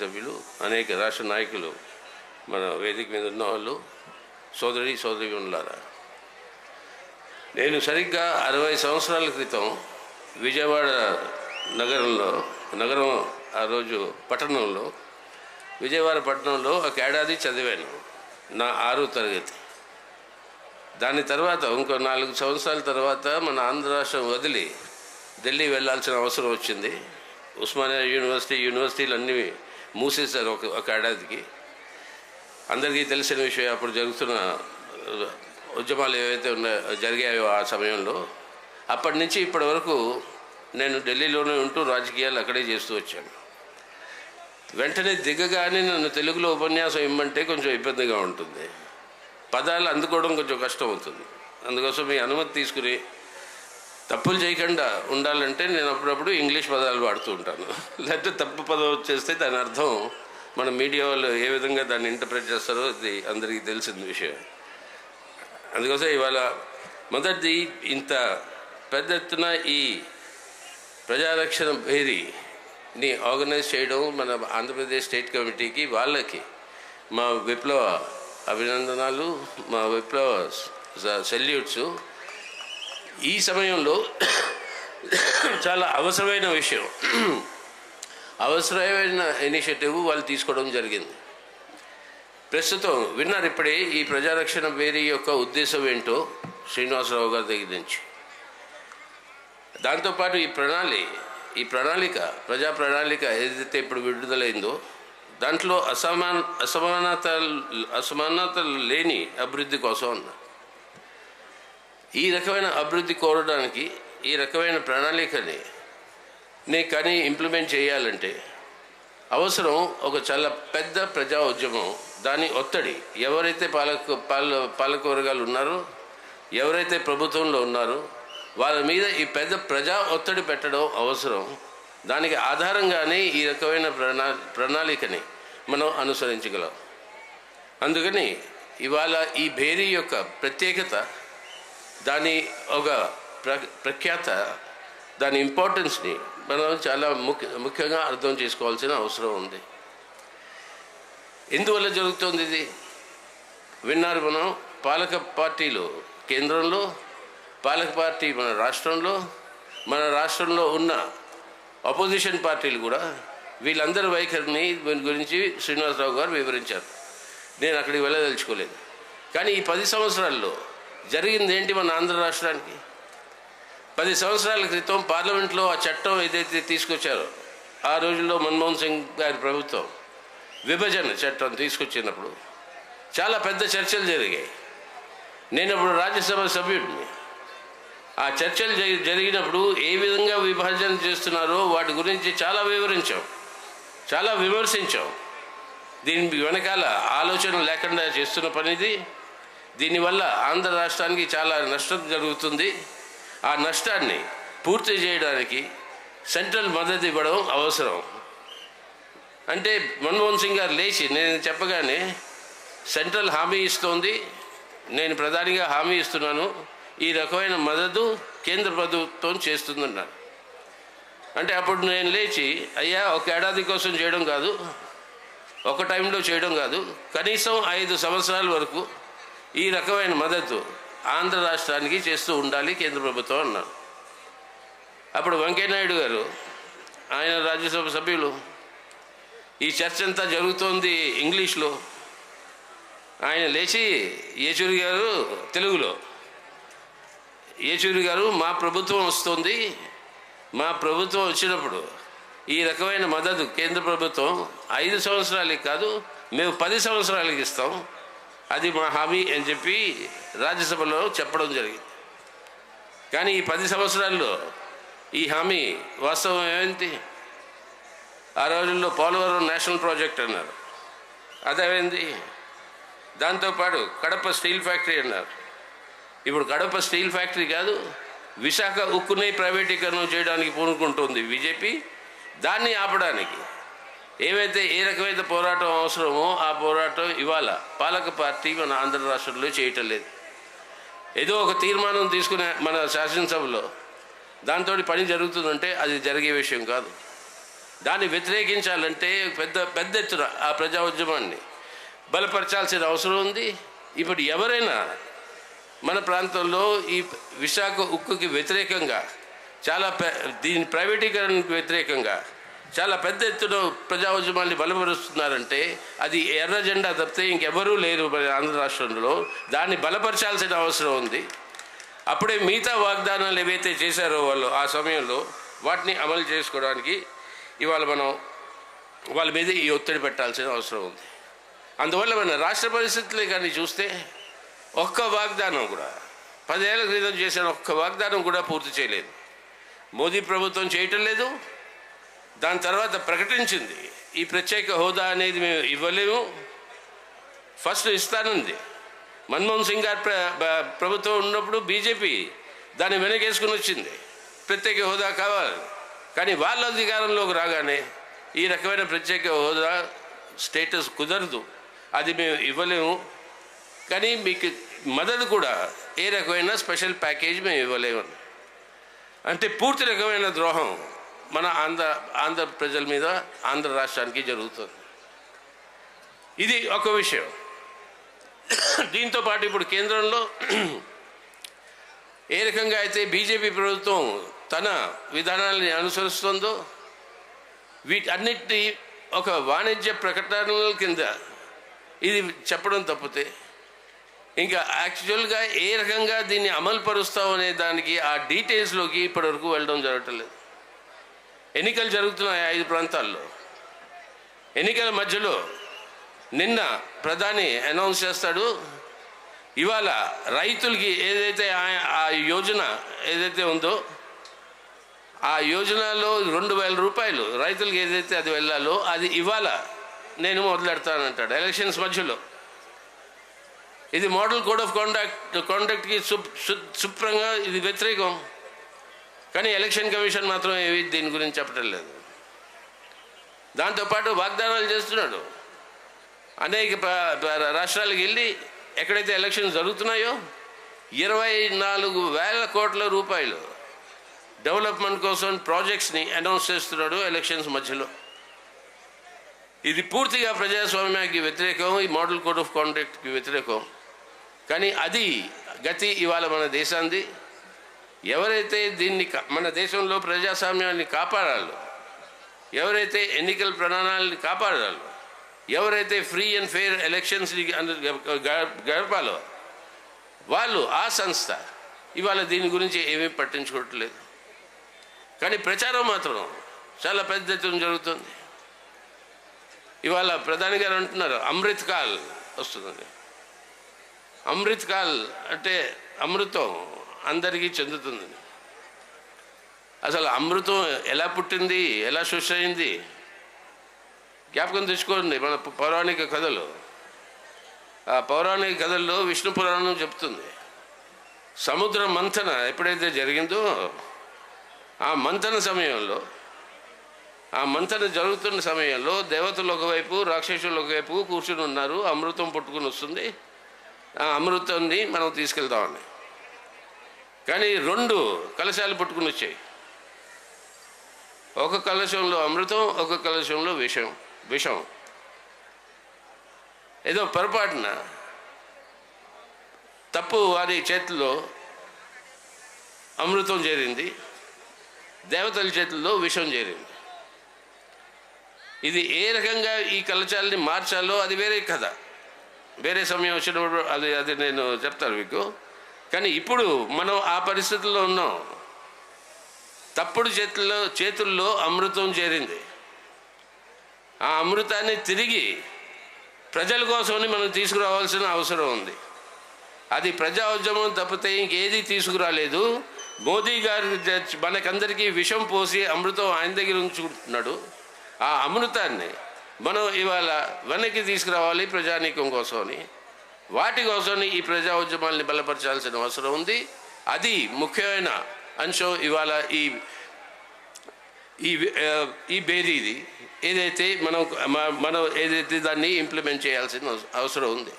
సభ్యులు అనేక రాష్ట్ర నాయకులు మన వేదిక మీద ఉన్న వాళ్ళు సోదరి సోదరి ఉన్నారా నేను సరిగ్గా అరవై సంవత్సరాల క్రితం విజయవాడ నగరంలో నగరం ఆ రోజు పట్టణంలో విజయవాడ పట్టణంలో ఒక ఏడాది చదివాను నా ఆరో తరగతి. దాని తర్వాత ఇంకో నాలుగు సంవత్సరాల తర్వాత మన ఆంధ్ర రాష్ట్రం వదిలి ఢిల్లీ వెళ్ళాల్సిన అవసరం వచ్చింది. ఉస్మానియా యూనివర్సిటీ యూనివర్సిటీలు అన్నీ మూసేశారు ఒక ఒక ఏడాదికి. అందరికీ తెలిసిన విషయం అప్పుడు జరుగుతున్న ఉద్యమాలు ఏవైతే ఉన్నాయో జరిగాయో ఆ సమయంలో అప్పటి నుంచి ఇప్పటి వరకు నేను ఢిల్లీలోనే ఉంటూ రాజకీయాలు అక్కడే చేస్తూ వచ్చాను. వెంటనే దిగగానే నన్ను తెలుగులో ఉపన్యాసం ఇమ్మంటే కొంచెం ఇబ్బందిగా ఉంటుంది. పదాలు అందుకోవడం కొంచెం కష్టం అవుతుంది అందుకోసం మీ అనుమతి తీసుకుని తప్పులు చేయకుండా ఉండాలంటే నేను అప్పుడప్పుడు ఇంగ్లీష్ పదాలు వాడుతూ ఉంటాను. లేకపోతే తప్పు పదం వచ్చేస్తే దాని అర్థం మన మీడియా వాళ్ళు ఏ విధంగా దాన్ని ఇంటర్ప్రిట్ చేస్తారో ఇది అందరికీ తెలిసిన విషయం. అందుకోసం ఇవాళ మొదటిది ఇంత పెద్ద ఎత్తున ఈ ప్రజారక్షణ భేరీని ఆర్గనైజ్ చేయడం మన ఆంధ్రప్రదేశ్ స్టేట్ కమిటీకి వాళ్ళకి మా విప్లవ అభినందనాలు మా విప్లవ సెల్యూట్స్ ఈ సమయంలో చాలా అవసరమైన విషయం. అవసరమైన ఇనిషియేటివ్ వాళ్ళు తీసుకోవడం జరిగింది. ప్రస్తుతం విన్నారు ఇప్పుడే ఈ ప్రజారక్షణ వేరే యొక్క ఉద్దేశం ఏంటో శ్రీనివాసరావు గారి దగ్గర నుంచి. దాంతోపాటు ఈ ప్రణాళి ఈ ప్రణాళిక ప్రజా ప్రణాళిక ఏదైతే ఇప్పుడు విడుదలైందో దాంట్లో అసమాన అసమానత అసమానతలు లేని అభివృద్ధి కోసం ఉన్నారు ఈ రకమైన అభివృద్ధి కోరడానికి ఈ రకమైన ప్రణాళికని నీ కానీ ఇంప్లిమెంట్ చేయాలంటే అవసరం ఒక చాలా పెద్ద ప్రజా ఉద్యమం. దాని ఒత్తిడి ఎవరైతే పాలక పాల పాలకవర్గాలు ఉన్నారో ఎవరైతే ప్రభుత్వంలో ఉన్నారో వాళ్ళ మీద ఈ పెద్ద ప్రజా ఒత్తిడి పెట్టడం అవసరం. దానికి ఆధారంగానే ఈ రకమైన ప్రణా ప్రణాళికని మనం అనుసరించగలం. అందుకని ఇవాళ ఈ భేరీ యొక్క ప్రత్యేకత దాని ఒక ప్ర ప్రఖ్యాత దాని ఇంపార్టెన్స్ని మనం చాలా ముఖ్య ముఖ్యంగా అర్థం చేసుకోవాల్సిన అవసరం ఉంది. ఎందువల్ల జరుగుతుంది ఇది? విన్నారు మనం పాలక పార్టీలు కేంద్రంలో పాలక పార్టీ మన రాష్ట్రంలో మన రాష్ట్రంలో ఉన్న అపోజిషన్ పార్టీలు కూడా వీళ్ళందరి వైఖరిని దీని గురించి శ్రీనివాసరావు గారు వివరించారు. నేను అక్కడికి వెళ్ళదలుచుకోలేదు. కానీ ఈ పది సంవత్సరాల్లో జరిగింది ఏంటి మన ఆంధ్ర రాష్ట్రానికి? పది సంవత్సరాల క్రితం పార్లమెంట్లో ఆ చట్టం ఏదైతే తీసుకొచ్చారో ఆ రోజుల్లో మన్మోహన్ సింగ్ గారి ప్రభుత్వం విభజన చట్టం తీసుకొచ్చినప్పుడు చాలా పెద్ద చర్చలు జరిగాయి. నేను ఇప్పుడు రాజ్యసభ సభ్యుడిని. ఆ చర్చలు జరిగినప్పుడు ఏ విధంగా విభజన చేస్తున్నారో వాటి గురించి చాలా వివరించాం. చాలా విమర్శించాం. దీని వెనకాల ఆలోచన లేకుండా చేస్తున్న పనిది దీనివల్ల ఆంధ్ర రాష్ట్రానికి చాలా నష్టం జరుగుతుంది. ఆ నష్టాన్ని పూర్తి చేయడానికి సెంట్రల్ మద్దతు ఇవ్వడం అవసరం. అంటే మన్మోహన్ సింగ్ గారు లేచి నేను చెప్పగానే సెంట్రల్ హామీ ఇస్తోంది. నేను ప్రధానిగా హామీ ఇస్తున్నాను. ఈ రకమైన మద్దతు కేంద్ర ప్రభుత్వం చేస్తుందన్నారు. అంటే అప్పుడు నేను లేచి అయ్యా ఒక ఏడాది కోసం చేయడం కాదు ఒక టైంలో చేయడం కాదు. కనీసం ఐదు సంవత్సరాల వరకు ఈ రకమైన మద్దతు ఆంధ్ర రాష్ట్రానికి చేస్తూ ఉండాలి కేంద్ర ప్రభుత్వం అన్నారు. అప్పుడు వెంకయ్యనాయుడు గారు ఆయన రాజ్యసభ సభ్యులు ఈ చర్చ అంతా జరుగుతోంది ఇంగ్లీష్లో. ఆయన లేచి యేచూరి గారు తెలుగులో. యేచూరి గారు మా ప్రభుత్వం వస్తుంది. మా ప్రభుత్వం వచ్చినప్పుడు ఈ రకమైన మద్దతు కేంద్ర ప్రభుత్వం ఐదు సంవత్సరాలకి కాదు మేము పది సంవత్సరాలకి ఇస్తాం. అది మా హామీ అని చెప్పి రాజ్యసభలో చెప్పడం జరిగింది. కానీ ఈ పది సంవత్సరాల్లో ఈ హామీ వాస్తవం ఏమైంది ఆ రోజుల్లో పోలవరం నేషనల్ ప్రాజెక్ట్ అన్నారు. అదేమైంది దాంతోపాటు కడప స్టీల్ ఫ్యాక్టరీ అన్నారు. ఇప్పుడు కడప స్టీల్ ఫ్యాక్టరీ కాదు విశాఖ ఉక్కుని ప్రైవేటీకరణ చేయడానికి పూనుకుంటుంది బీజేపీ. దాన్ని ఆపడానికి ఏవైతే ఏ రకమైన పోరాటం అవసరమో ఆ పోరాటం ఇవాళ పాలక పార్టీ మన ఆంధ్ర రాష్ట్రంలో చేయటం లేదు. ఏదో ఒక తీర్మానం తీసుకునే మన శాసనసభలో దాంతో పని జరుగుతుందంటే అది జరిగే విషయం కాదు. దాన్ని వ్యతిరేకించాలంటే పెద్ద పెద్ద ఎత్తున ఆ ప్రజా ఉద్యమాన్ని బలపరచాల్సిన అవసరం ఉంది. ఇప్పుడు ఎవరైనా మన ప్రాంతంలో ఈ విశాఖ ఉక్కుకి వ్యతిరేకంగా చాలా దీని ప్రైవేటీకరణకు వ్యతిరేకంగా చాలా పెద్ద ఎత్తున ప్రజా ఉద్యమాన్ని బలపరుస్తున్నారంటే అది ఎర్ర జెండా తప్పితే ఇంకెవరూ లేరు మరి ఆంధ్ర రాష్ట్రంలో. దాన్ని బలపరచాల్సిన అవసరం ఉంది. అప్పుడే మిగతా వాగ్దానాలు ఏవైతే చేశారో వాళ్ళు ఆ సమయంలో వాటిని అమలు చేసుకోవడానికి ఇవాళ మనం వాళ్ళ మీద ఈ ఒత్తిడి పెట్టాల్సిన అవసరం ఉంది. అందువల్ల మన రాష్ట్ర పరిస్థితులే కానీ చూస్తే ఒక్క వాగ్దానం కూడా పదేళ్ళ క్రితం చేసిన ఒక్క వాగ్దానం కూడా పూర్తి చేయలేదు. మోదీ ప్రభుత్వం చేయటం లేదు. దాని తర్వాత ప్రకటించింది ఈ ప్రత్యేక హోదా అనేది మేము ఇవ్వలేము. ఫస్ట్ ఇస్తానుంది. మన్మోహన్ సింగ్ గారు ప్ర- ప్రభుత్వం ఉన్నప్పుడు బీజేపీ దాన్ని వెనకేసుకుని వచ్చింది. ప్రత్యేక హోదా కావాలి. కానీ వాళ్ళ అధికారంలోకి రాగానే ఈ రకమైన ప్రత్యేక హోదా స్టేటస్ కుదరదు. అది మేము ఇవ్వలేము. కానీ మీకు మద్దతు కూడా ఏ రకమైన స్పెషల్ ప్యాకేజ్ మేము ఇవ్వలేము. అంటే పూర్తి రకమైన ద్రోహం. మన ఆంధ్ర ఆంధ్ర ప్రజల మీద ఆంధ్ర రాష్ట్రానికి జరుగుతుంది. ఇది ఒక విషయం. దీంతో పాటు ఇప్పుడు కేంద్రంలో ఏ రకంగా అయితే బీజేపీ ప్రభుత్వం తన విధానాలని అనుసరిస్తుందో వీటన్నిటినీ ఒక వాణిజ్య ప్రకటనల కింద ఇది చెప్పడం తప్పితే ఇంకా యాక్చువల్గా ఏ రకంగా దీన్ని అమలు పరుస్తాం అనే దానికి ఆ డీటెయిల్స్లోకి ఇప్పటివరకు వెళ్ళడం జరగట్లేదు ఎన్నికలు జరుగుతున్నాయి ఐదు ప్రాంతాల్లో. ఎన్నికల మధ్యలో నిన్న ప్రధాని అనౌన్స్ చేస్తాడు. ఇవాళ రైతులకి ఏదైతే ఆ- ఆ యోజన ఏదైతే ఉందో ఆ యోజనలో రెండు వేల రూపాయలు రైతులకి ఏదైతే అది వెళ్ళాలో అది ఇవాళ నేను మొదలెడతానంటాడు. ఎలక్షన్స్ మధ్యలో. ఇది మోడల్ కోడ్ ఆఫ్ కాండక్ట్ కాండక్ట్కి సు- శుభ్రంగా ఇది వ్యతిరేకం. కానీ ఎలక్షన్ కమిషన్ మాత్రం ఏవి దీని గురించి చెప్పడం లేదు. దాంతోపాటు వాగ్దానాలు చేస్తున్నాడు. అనేక రాష్ట్రాలకు వెళ్ళి ఎక్కడైతే ఎలక్షన్ జరుగుతున్నాయో ఇరవై నాలుగు వేల కోట్ల రూపాయలు డెవలప్మెంట్ కోసం ప్రాజెక్ట్స్ని అనౌన్స్ చేస్తున్నాడు ఎలక్షన్స్ మధ్యలో. ఇది పూర్తిగా ప్రజాస్వామ్యానికి వ్యతిరేకం ఈ మోడల్ కోడ్ ఆఫ్ కాండక్ట్కి వ్యతిరేకం. కానీ అది గతి ఇవాళ మన దేశాంది ఎవరైతే దీన్ని మన దేశంలో ప్రజాస్వామ్యాన్ని కాపాడాలో ఎవరైతే ఎన్నికల ప్రణాళికని కాపాడాలో ఎవరైతే ఫ్రీ అండ్ ఫెయిర్ ఎలక్షన్స్ని గడపాలో వాళ్ళు ఆ సంస్థ ఇవాళ దీని గురించి ఏమీ పట్టించుకోవట్లేదు. కానీ ప్రచారం మాత్రం చాలా పెద్ద ఎత్తున జరుగుతుంది. ఇవాళ ప్రధాని గారు అంటున్నారు అమృత్ కాల్ వస్తుంది. అమృత్ కాల్ అంటే అమృతం అందరికీ చెందుతుంది. అసలు అమృతం ఎలా పుట్టింది ఎలా సృష్టి అయింది? జ్ఞాపకం తెచ్చుకోండి మన పౌరాణిక కథలు. ఆ పౌరాణిక కథల్లో విష్ణు పురాణం చెప్తుంది. సముద్ర మంథన ఎప్పుడైతే జరిగిందో ఆ మంథన సమయంలో ఆ మంథన జరుగుతున్న సమయంలో దేవతలు ఒకవైపు రాక్షసులు ఒకవైపు కూర్చుని ఉన్నారు అమృతం పుట్టుకుని వస్తుంది. ఆ అమృతాన్ని మనం తీసుకెళ్తామని కానీ రెండు కలశాలు పుట్టుకుని వచ్చాయి. ఒక కలశంలో అమృతం ఒక కలశంలో విషం విషం. ఏదో పొరపాటున తప్పు వారి చేతిలో అమృతం చేరింది దేవతల చేతుల్లో విషం చేరింది. ఇది ఏ రకంగా ఈ కలచాలని మార్చాలో అది వేరే కథ. వేరే సమయం వచ్చినప్పుడు అది అది నేను చెప్తాను మీకు. కానీ ఇప్పుడు మనం ఆ పరిస్థితుల్లో ఉన్నాం. తప్పుడు చేతుల్లో చేతుల్లో అమృతం చేరింది. ఆ అమృతాన్ని తిరిగి ప్రజల కోసమని మనం తీసుకురావాల్సిన అవసరం ఉంది. అది ప్రజా ఉద్యమం తప్పితే ఇంకేది తీసుకురాలేదు. మోదీ గారు మనకందరికీ విషం పోసి అమృతం ఆయన దగ్గర ఉంచుకుంటున్నాడు. ఆ అమృతాన్ని మనం ఇవాళ వెనక్కి తీసుకురావాలి ప్రజానీకం కోసమని. వాటి కోసం ఈ ప్రజా ఉద్యమాల్ని బలపరచాల్సిన అవసరం ఉంది. అది ముఖ్యమైన అంశం. ఇవాళ ఈ ఈ ఆ, ఈ బేరీది ఏదైతే మనం మనం ఏదైతే దాన్ని ఇంప్లిమెంట్ చేయాల్సిన అవసరం ఉంది.